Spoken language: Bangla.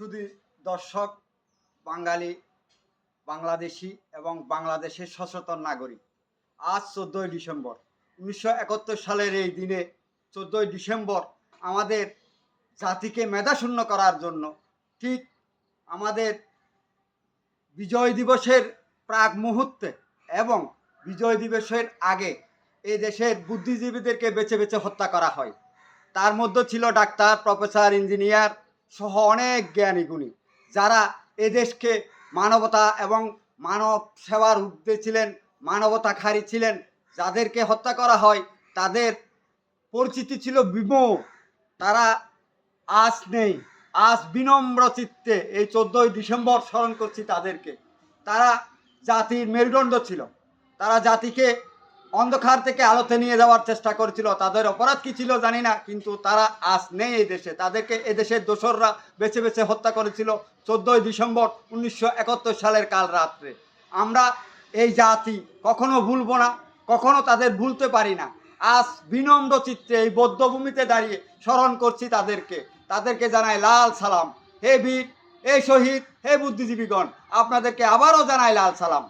শুধু দর্শক, বাঙালি, বাংলাদেশি এবং বাংলাদেশের সচেতন নাগরিক। আজ চোদ্দোই ডিসেম্বর। উনিশশো একাত্তর সালের এই দিনে চোদ্দোই ডিসেম্বর আমাদের জাতিকে মেধাশূন্য করার জন্য ঠিক আমাদের বিজয় দিবসের প্রাক মুহূর্তে এবং বিজয় দিবসের আগে এই দেশের বুদ্ধিজীবীদেরকে বেছে বেছে হত্যা করা হয়। তার মধ্যে ছিল ডাক্তার, প্রফেসর, ইঞ্জিনিয়ার সহ অনেক জ্ঞানী গুণী, যারা এদেশকে মানবতা এবং মানব সেবার ঊর্ধ্বে ছিলেন মানবতা মানবতাখারী ছিলেন, যাদেরকে হত্যা করা হয়, তাদের পরিচিতি ছিল বিমোহ। তারা আজ নেই, আজ বিনম্র চিত্তে এই চোদ্দোই ডিসেম্বর স্মরণ করছি তাদেরকে। তারা জাতির মেরুদণ্ড ছিল। তারা জাতিকে অন্ধকার থেকে আলোতে নিয়ে যাওয়ার চেষ্টা করেছিল। তাদের অপরাধ কি ছিল জানি না, কিন্তু তারা আজ নেই এই দেশে। তাদেরকে এদেশের দোসররা বেছে বেছে হত্যা করেছিল চোদ্দোই ডিসেম্বর উনিশশো একাত্তর সালের কাল রাত্রে। আমরা এই জাতি কখনো ভুলবো না, কখনো তাদের ভুলতে পারি না। আজ বিনম্র চিত্রে এই বদ্ধভূমিতে দাঁড়িয়ে স্মরণ করছি তাদেরকে। তাদেরকে জানাই লাল সালাম। হে বীর, হে শহীদ, হে বুদ্ধিজীবীগণ, আপনাদেরকে আবারও জানাই লাল সালাম।